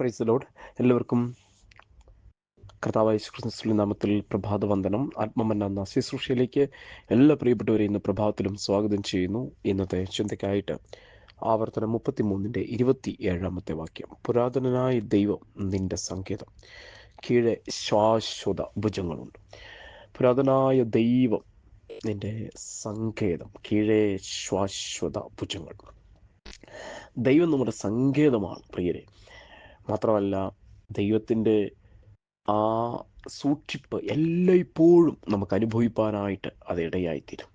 Price load എല്ലാവർക്കും കർത്താവായ ക്രിസ്തുവിന്റെ നാമത്തിൽ പ്രഭാത വന്ദനം ആത്മമന്ന എന്ന എല്ലാ പ്രിയപ്പെട്ടവരെയും ഇന്ന് പ്രഭാതത്തിലും സ്വാഗതം ചെയ്യുന്നു. ഇന്നത്തെ ചിന്തയ്ക്കായിട്ട് ആവർത്തനം മുപ്പത്തിമൂന്നിന്റെ ഇരുപത്തി ഏഴാമത്തെ വാക്യം. പുരാതനനായ ദൈവം നിന്റെ സങ്കേതം. കീഴെ ശാശ്വത ഭുജങ്ങളുണ്ട്. പുരാതനായ ദൈവം നിന്റെ സങ്കേതം. കീഴെ ശാശ്വത ഭുജങ്ങൾ. ദൈവം നമ്മുടെ സങ്കേതമാണ് പ്രിയരെ. മാത്രമല്ല ദൈവത്തിന്റെ ആ സൂക്ഷിപ്പ് എല്ലായ്പ്പോഴും നമുക്ക് അനുഭവിപ്പാനായിട്ട് അത് ഇടയായിത്തീരും.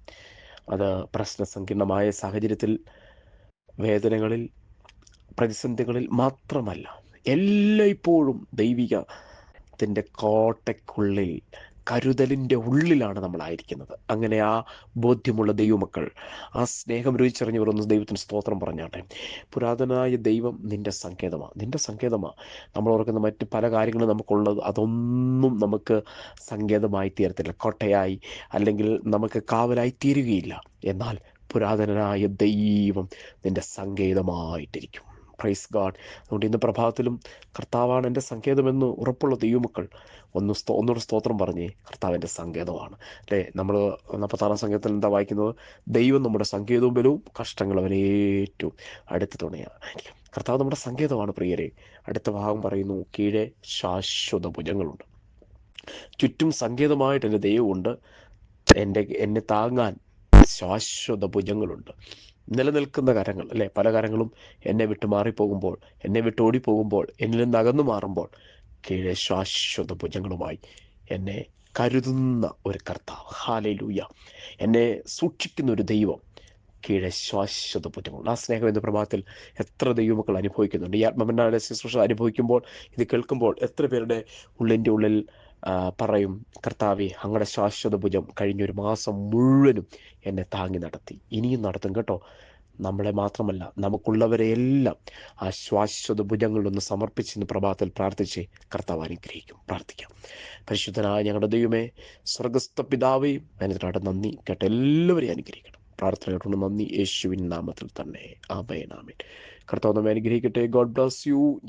അത് പ്രശ്നസങ്കീർണമായ സാഹചര്യത്തിൽ വേദനകളിൽ പ്രതിസന്ധികളിൽ മാത്രമല്ല എല്ലായ്പ്പോഴും ദൈവികത്തിന്റെ കോട്ടയ്ക്കുള്ളിൽ കരുതലിന്റെ ഉള്ളിലാണ് നമ്മളായിരിക്കുന്നത്. അങ്ങനെ ആ ബോധ്യമുള്ള ദൈവമക്കൾ ആ സ്നേഹം രുചിച്ചറിഞ്ഞവർ ഒന്ന് ദൈവത്തിന് സ്തോത്രം പറഞ്ഞാട്ടെ. പുരാതനായ ദൈവം നിന്റെ സങ്കേതമാണ് നിന്റെ സങ്കേതമാണ് നമ്മൾ ഓർക്കുന്ന മറ്റ് പല കാര്യങ്ങളും നമുക്കുള്ളത് അതൊന്നും നമുക്ക് സങ്കേതമായി തീരത്തില്ല. കോട്ടയായി അല്ലെങ്കിൽ നമുക്ക് കാവലായി തീരുകയില്ല. എന്നാൽ പുരാതനനായ ദൈവം നിന്റെ സങ്കേതമായിട്ടിരിക്കും. പ്രൈസ് ഗാഡ് അതുകൊണ്ട് ഇന്ന് പ്രഭാതത്തിലും കർത്താവാണ് എന്റെ സങ്കേതമെന്ന് ഉറപ്പുള്ള ദൈവമക്കൾ ഒന്ന് സ്തോ ഒന്നുകൂടെ സ്തോത്രം പറഞ്ഞേ. കർത്താവിന്റെ സങ്കേതമാണ്. അല്ലേ? നമ്മൾ നാൽപ്പത്താറാം സംഗീതത്തിൽ എന്താ വായിക്കുന്നത്? ദൈവം നമ്മുടെ സങ്കേതവും ബലവും കഷ്ടങ്ങൾ അവൻ ഏറ്റവും അടുത്ത തുണയാണ്. കർത്താവ് നമ്മുടെ സങ്കേതമാണ് പ്രിയരെ. അടുത്ത ഭാഗം പറയുന്നു കീഴെ ശാശ്വത ഭുജങ്ങളുണ്ട്. ചുറ്റും സങ്കേതമായിട്ട് എന്റെ ദൈവമുണ്ട്. എന്റെ എന്നെ താങ്ങാൻ ശാശ്വത ഭുജങ്ങളുണ്ട് നിലനിൽക്കുന്ന കരങ്ങൾ അല്ലെ? പല കരങ്ങളും എന്നെ വിട്ട് മാറിപ്പോകുമ്പോൾ എന്നെ വിട്ട് ഓടിപ്പോകുമ്പോൾ എന്നിൽ നിന്ന് അകന്നു മാറുമ്പോൾ കീഴെ ശാശ്വത ഭുജങ്ങളുമായി എന്നെ കരുതുന്ന ഒരു കർത്താവ്. ഹാലയിലൂയ എന്നെ സൂക്ഷിക്കുന്ന ഒരു ദൈവം കീഴെ ശാശ്വത ഭുജങ്ങൾ ആ സ്നേഹം എന്ന പ്രഭാവത്തിൽ എത്ര ദൈവമക്കൾ അനുഭവിക്കുന്നുണ്ട്. ഈ ശുശ്രൂഷ അനുഭവിക്കുമ്പോൾ ഇത് കേൾക്കുമ്പോൾ എത്ര പേരുടെ ഉള്ളിന്റെ ഉള്ളിൽ പറയും കർത്താവെ അങ്ങടെ ശാശ്വത ഭുജം കഴിഞ്ഞൊരു മാസം മുഴുവനും എന്നെ താങ്ങി നടത്തി. ഇനിയും നടത്തും കേട്ടോ. നമ്മളെ മാത്രമല്ല നമുക്കുള്ളവരെയെല്ലാം ആ ശാശ്വത ഭുജങ്ങളിലൊന്ന് സമർപ്പിച്ചെന്ന് പ്രഭാതത്തിൽ പ്രാർത്ഥിച്ച് കർത്താവ് അനുഗ്രഹിക്കും. പ്രാർത്ഥിക്കാം. പരിശുദ്ധനായ ഞങ്ങളുടെ ദൈവമേ സ്വർഗസ്ഥ പിതാവേയും അതിനോട് നന്ദി കേട്ട എല്ലാവരെയും അനുഗ്രഹിക്കണം. പ്രാർത്ഥനയോടുള്ള നന്ദി. യേശുവിൻ നാമത്തിൽ തന്നെ. ആമേൻ ആമേൻ. കർത്താവ് നമ്മെ അനുഗ്രഹിക്കട്ടെ. God bless you.